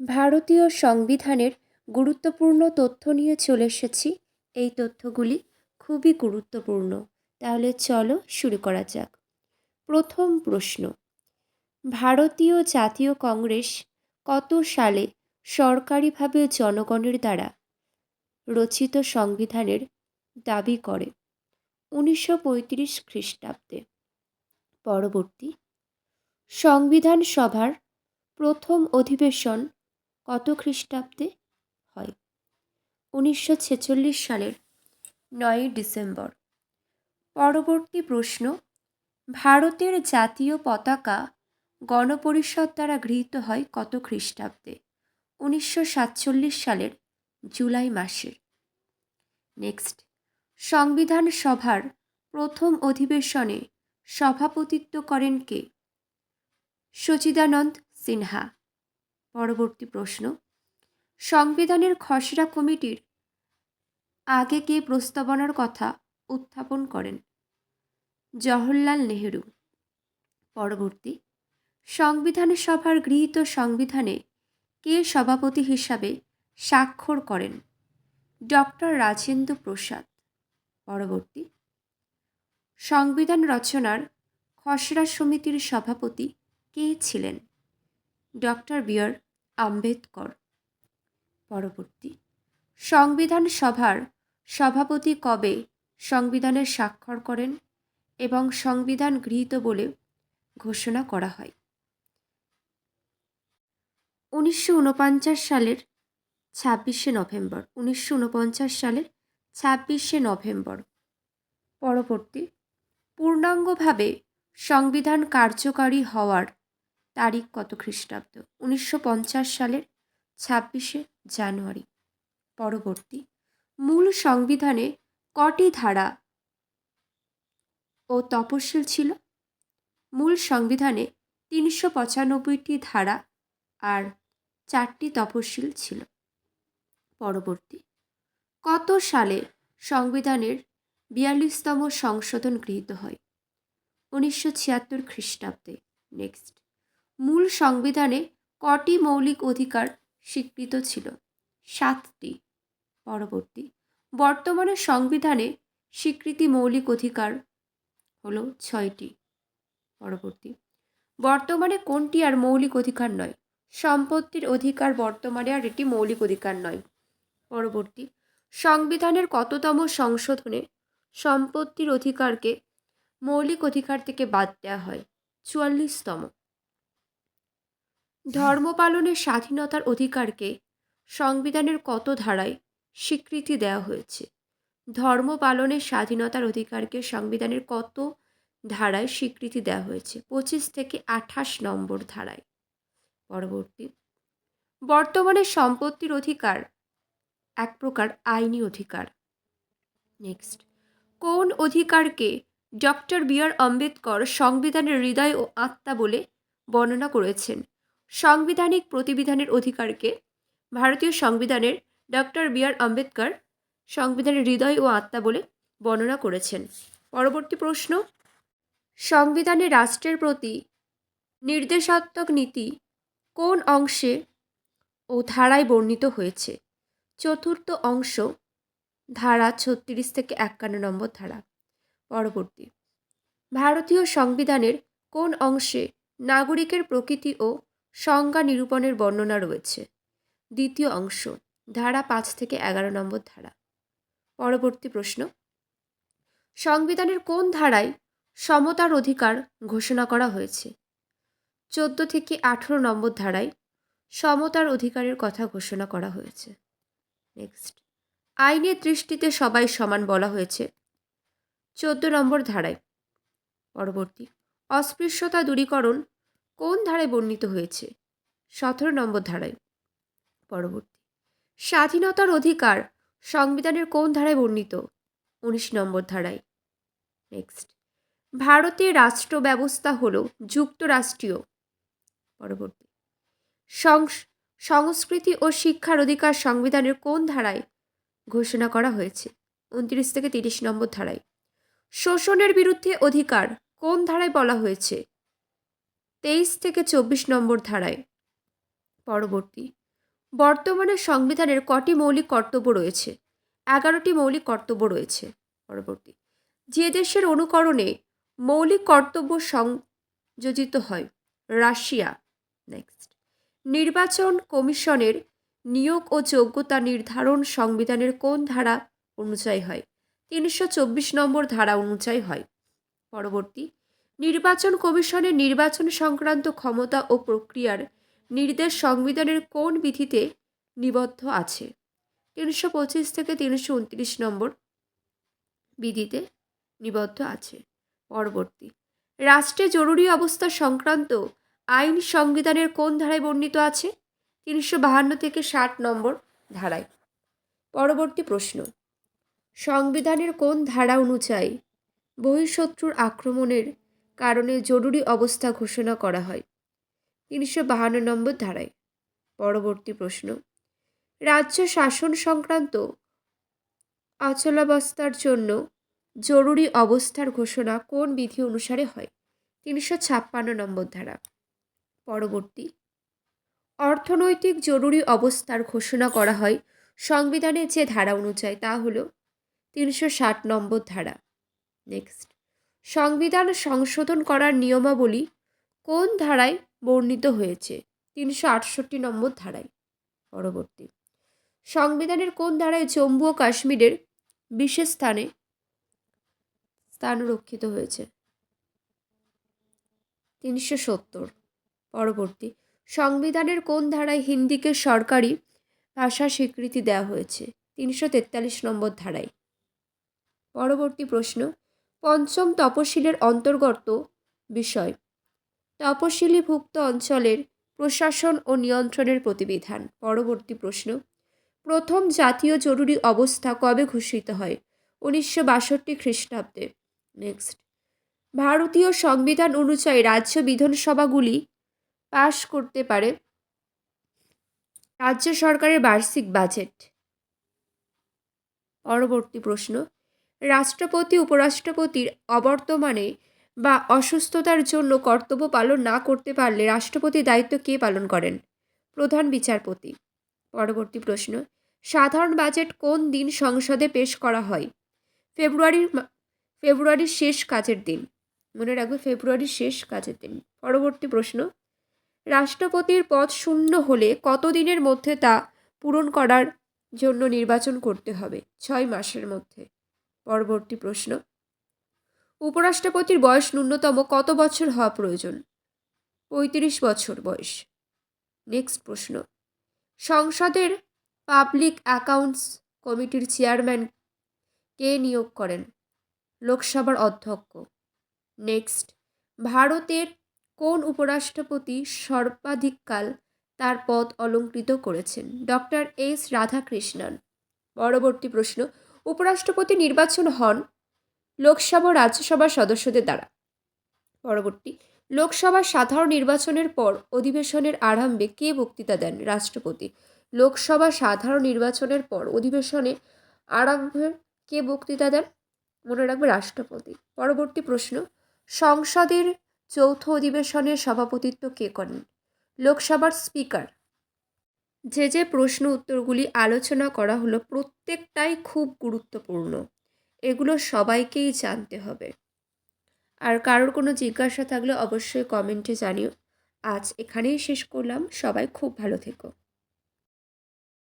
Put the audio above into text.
ভারতীয় সংবিধানের গুরুত্বপূর্ণ তথ্য নিয়ে চলে এসেছি। এই তথ্যগুলি খুবই গুরুত্বপূর্ণ। তাহলে চলো শুরু করা যাক। প্রথম প্রশ্ন, ভারতীয় জাতীয় কংগ্রেস কত সালে সরকারিভাবে জনগণের দ্বারা রচিত সংবিধানের দাবি করে? উনিশশো পঁয়ত্রিশ খ্রিস্টাব্দে। পরবর্তী, সংবিধান সভার প্রথম অধিবেশন কত খ্রিস্টাব্দে? হয়। উনিশশো ছেচল্লিশ সালের নয়ই ডিসেম্বর। পরবর্তী প্রশ্ন, ভারতের জাতীয় পতাকা গণপরিষদ দ্বারা গৃহীত হয় কত খ্রিস্টাব্দে? উনিশশো সাতচল্লিশ সালের জুলাই মাসের নেক্সট, সংবিধান সভার প্রথম অধিবেশনে সভাপতিত্ব করেন কে? সচিদানন্দ সিনহা। পরবর্তী প্রশ্ন। সংবিধানের খসড়া কমিটির আগে কে প্রস্তাবনার কথা উত্থাপন করেন? জওহরলাল নেহেরু। পরবর্তী, সংবিধান সভার গৃহীত সংবিধানে কে সভাপতি হিসাবে স্বাক্ষর করেন? ডক্টর রাজেন্দ্র প্রসাদ। পরবর্তী, সংবিধান রচনার খসড়া সমিতির সভাপতি কে ছিলেন? Doctor B R Ambedkar. পরবর্তী। সংবিধান সভার সভাপতি কবে সংবিধানের স্বাক্ষর করেন এবং সংবিধান গৃহীত বলে ঘোষণা করা হয়? উনিশশো উনপঞ্চাশ সালের ছাব্বিশে নভেম্বর। উনিশশো উনপঞ্চাশ সালের ছাব্বিশে নভেম্বর। পরবর্তী। পূর্ণাঙ্গভাবে সংবিধান কার্যকারী হওয়ার তারিখ কত খ্রিস্টাব্দ? উনিশশো পঞ্চাশ সালের ছাব্বিশে জানুয়ারি। পরবর্তী। মূল সংবিধানে কটি ধারা ও তপশিল ছিল? মূল সংবিধানে তিনশো পঁচানব্বইটি ধারা আর চারটি তপশিল ছিল। পরবর্তী। কত সালে সংবিধানের বিয়াল্লিশতম সংশোধন গৃহীত হয়? উনিশশো ছিয়াত্তর খ্রিস্টাব্দে। নেক্সট। মূল সংবিধানে কটি মৌলিক অধিকার স্বীকৃত ছিল? সাতটি। পরবর্তী। বর্তমানে সংবিধানে স্বীকৃতি মৌলিক অধিকার হলো ছয়টি। পরবর্তী। বর্তমানে কোনটি আর মৌলিক অধিকার নয়? সম্পত্তির অধিকার বর্তমানে আর এটি মৌলিক অধিকার নয়। পরবর্তী। সংবিধানের কততম সংশোধনে সম্পত্তির অধিকারকে মৌলিক অধিকার থেকে বাদ দেওয়া হয়? চুয়াল্লিশতম। ধর্ম পালনের স্বাধীনতার অধিকারকে সংবিধানের কত ধারায় স্বীকৃতি দেওয়া হয়েছে? ধর্ম পালনের স্বাধীনতার অধিকারকে সংবিধানের কত ধারায় স্বীকৃতি দেওয়া হয়েছে? পঁচিশ থেকে আঠাশ নম্বর ধারায়। পরবর্তী। বর্তমানে সম্পত্তির অধিকার এক প্রকার আইনি অধিকার। নেক্সট। কোন অধিকারকে ডক্টর বি আর আম্বেদকর সংবিধানের হৃদয় ও আত্মা বলে বর্ণনা করেছেন? সাংবিধানিক প্রতিবিধানের অধিকারকে ভারতীয় সংবিধানের ডক্টর বি আর আম্বেদকর সংবিধানের হৃদয় ও আত্মা বলে বর্ণনা করেছেন। পরবর্তী প্রশ্ন, সংবিধানে রাষ্ট্রের প্রতি নির্দেশাত্মক নীতি কোন অংশে ও ধারায় বর্ণিত হয়েছে? চতুর্থ অংশ, ধারা ছত্রিশ থেকে একান্ন নম্বর ধারা। পরবর্তী, ভারতীয় সংবিধানের কোন অংশে নাগরিকের প্রকৃতি ও সংজ্ঞা নিরূপণের বর্ণনা রয়েছে। দ্বিতীয় অংশ, ধারা পাঁচ থেকে এগারো নম্বর ধারা। পরবর্তী প্রশ্ন, সংবিধানের কোন ধারায় সমতার অধিকার ঘোষণা করা হয়েছে? চোদ্দ থেকে আঠেরো নম্বর ধারায় সমতার অধিকারের কথা ঘোষণা করা হয়েছে। নেক্সট, আইনের দৃষ্টিতে সবাই সমান বলা হয়েছে। চোদ্দ নম্বর ধারায়, পরবর্তী, অস্পৃশ্যতা দূরীকরণ কোন ধারায় বর্ণিত হয়েছে? সতেরো নম্বর ধারায়। পরবর্তী। স্বাধীনতার অধিকার সংবিধানের কোন ধারায় বর্ণিত? উনিশ নম্বর ধারায়। নেক্সট। ভারতের রাষ্ট্র ব্যবস্থা হল যুক্তরাষ্ট্রীয়। পরবর্তী। সংস্কৃতি ও শিক্ষার অধিকার সংবিধানের কোন ধারায় ঘোষণা করা হয়েছে? উনত্রিশ থেকে তিরিশ নম্বর ধারায়। শোষণের বিরুদ্ধে অধিকার কোন ধারায় বলা হয়েছে? তেইশ থেকে চব্বিশ নম্বর ধারায়। পরবর্তী। বর্তমানে সংবিধানের কটি মৌলিক কর্তব্য রয়েছে। এগারোটি মৌলিক কর্তব্য রয়েছে। পরবর্তী। যে দেশের অনুকরণে মৌলিক কর্তব্য সংযোজিত হয়, রাশিয়া। নেক্সট নির্বাচন কমিশনের নিয়োগ ও যোগ্যতা নির্ধারণ সংবিধানের কোন ধারা অনুযায়ী হয়? তিনশো চব্বিশ নম্বর ধারা অনুযায়ী হয়। পরবর্তী। নির্বাচন কমিশনের নির্বাচন সংক্রান্ত ক্ষমতা ও প্রক্রিয়ার নির্দেশ সংবিধানের কোন বিধিতে নিবদ্ধ আছে? তিনশো পঁচিশ থেকে তিনশো উনত্রিশ নম্বর বিধিতে নিবদ্ধ আছে। পরবর্তী, রাষ্ট্রে জরুরি অবস্থা সংক্রান্ত আইন সংবিধানের কোন ধারায় বর্ণিত আছে? তিনশো বাহান্ন থেকে ষাট নম্বর ধারায়। পরবর্তী প্রশ্ন, সংবিধানের কোন ধারা অনুযায়ী বহিঃশত্রুর আক্রমণের কারণে জরুরি অবস্থা ঘোষণা করা হয়। তিনশো বাহান্ন নম্বর ধারায়। পরবর্তী প্রশ্ন। রাজ্য শাসন সংক্রান্ত অচলাবস্থার জন্য জরুরি অবস্থার ঘোষণা কোন বিধি অনুসারে হয়? তিনশো ছাপ্পান্ন নম্বর ধারা। পরবর্তী। অর্থনৈতিক জরুরি অবস্থার ঘোষণা করা হয় সংবিধানের যে ধারা অনুযায়ী, তা হলো তিনশো ষাট নম্বর ধারা। নেক্সট। সংবিধান সংশোধন করার নিয়মাবলী কোন ধারায় বর্ণিত হয়েছে? তিনশো আটষট্টি নম্বর ধারায়। পরবর্তী। সংবিধানের কোন ধারায় জম্মু ও কাশ্মীরের বিশেষ স্থানে স্থান রক্ষিত হয়েছে? তিনশো সত্তর। পরবর্তী। সংবিধানের কোন ধারায় হিন্দিকে সরকারি ভাষা স্বীকৃতি দেওয়া হয়েছে? তিনশো তেতাল্লিশ নম্বর ধারায়। পরবর্তী প্রশ্ন। পঞ্চম তপশিলের অন্তর্গত বিষয়। তপশিলিভুক্ত অঞ্চলের প্রশাসন ও নিয়ন্ত্রণের প্রতিবিধান। পরবর্তী প্রশ্ন, প্রথম জাতীয় জরুরি অবস্থা কবে ঘোষিত হয়? উনিশশো বাষট্টি খ্রিস্টাব্দে। নেক্সট, ভারতীয় সংবিধান অনুযায়ী রাজ্য বিধানসভাগুলি পাশ করতে পারে রাজ্য সরকারের বার্ষিক বাজেট। পরবর্তী প্রশ্ন রাষ্ট্রপতি, উপরাষ্ট্রপতির অবর্তমানে বা অসুস্থতার জন্য কর্তব্য পালন না করতে পারলে রাষ্ট্রপতির দায়িত্ব কে পালন করেন? প্রধান বিচারপতি। পরবর্তী প্রশ্ন, সাধারণ বাজেট কোন দিন সংসদে পেশ করা হয়? ফেব্রুয়ারির ফেব্রুয়ারির শেষ কাজের দিন। মনে রাখবে ফেব্রুয়ারির শেষ কাজের দিন। পরবর্তী প্রশ্ন, রাষ্ট্রপতির পদ শূন্য হলে কতদিনের মধ্যে তা পূরণ করার জন্য নির্বাচন করতে হবে? ছয় মাসের মধ্যে। পরবর্তী প্রশ্ন। উপরাষ্ট্রপতির বয়স ন্যূনতম কত বছর হওয়া প্রয়োজন? পঁয়ত্রিশ বছর বয়স। নেক্সট প্রশ্ন। সংসদের পাবলিক অ্যাকাউন্টস কমিটির চেয়ারম্যান কে নিয়োগ করেন? লোকসভার অধ্যক্ষ। নেক্সট ভারতের কোন উপরাষ্ট্রপতি সর্বাধিককাল তার পদ অলঙ্কৃত করেছেন? Doctor S Radhakrishnan. পরবর্তী প্রশ্ন। উপরাষ্ট্রপতি নির্বাচন হন লোকসভা রাজ্যসভার সদস্যদের দ্বারা। পরবর্তী, লোকসভার সাধারণ নির্বাচনের পর অধিবেশনের আরম্ভে কে বক্তৃতা দেন রাষ্ট্রপতি? লোকসভা সাধারণ নির্বাচনের পর অধিবেশনে আরম্ভে কে বক্তৃতা দেন? মনে রাখবে রাষ্ট্রপতি। পরবর্তী প্রশ্ন, সংসদের চৌথ অধিবেশনের সভাপতিত্ব কে করেন? লোকসভার স্পিকার যে যে প্রশ্ন উত্তরগুলি আলোচনা করা হলো প্রত্যেকটাই খুব গুরুত্বপূর্ণ। এগুলো সবাইকেই জানতে হবে। আর কারোর কোনো জিজ্ঞাসা থাকলে অবশ্যই কমেন্টে জানিও। আজ এখানেই শেষ করলাম। সবাই খুব ভালো থেকো।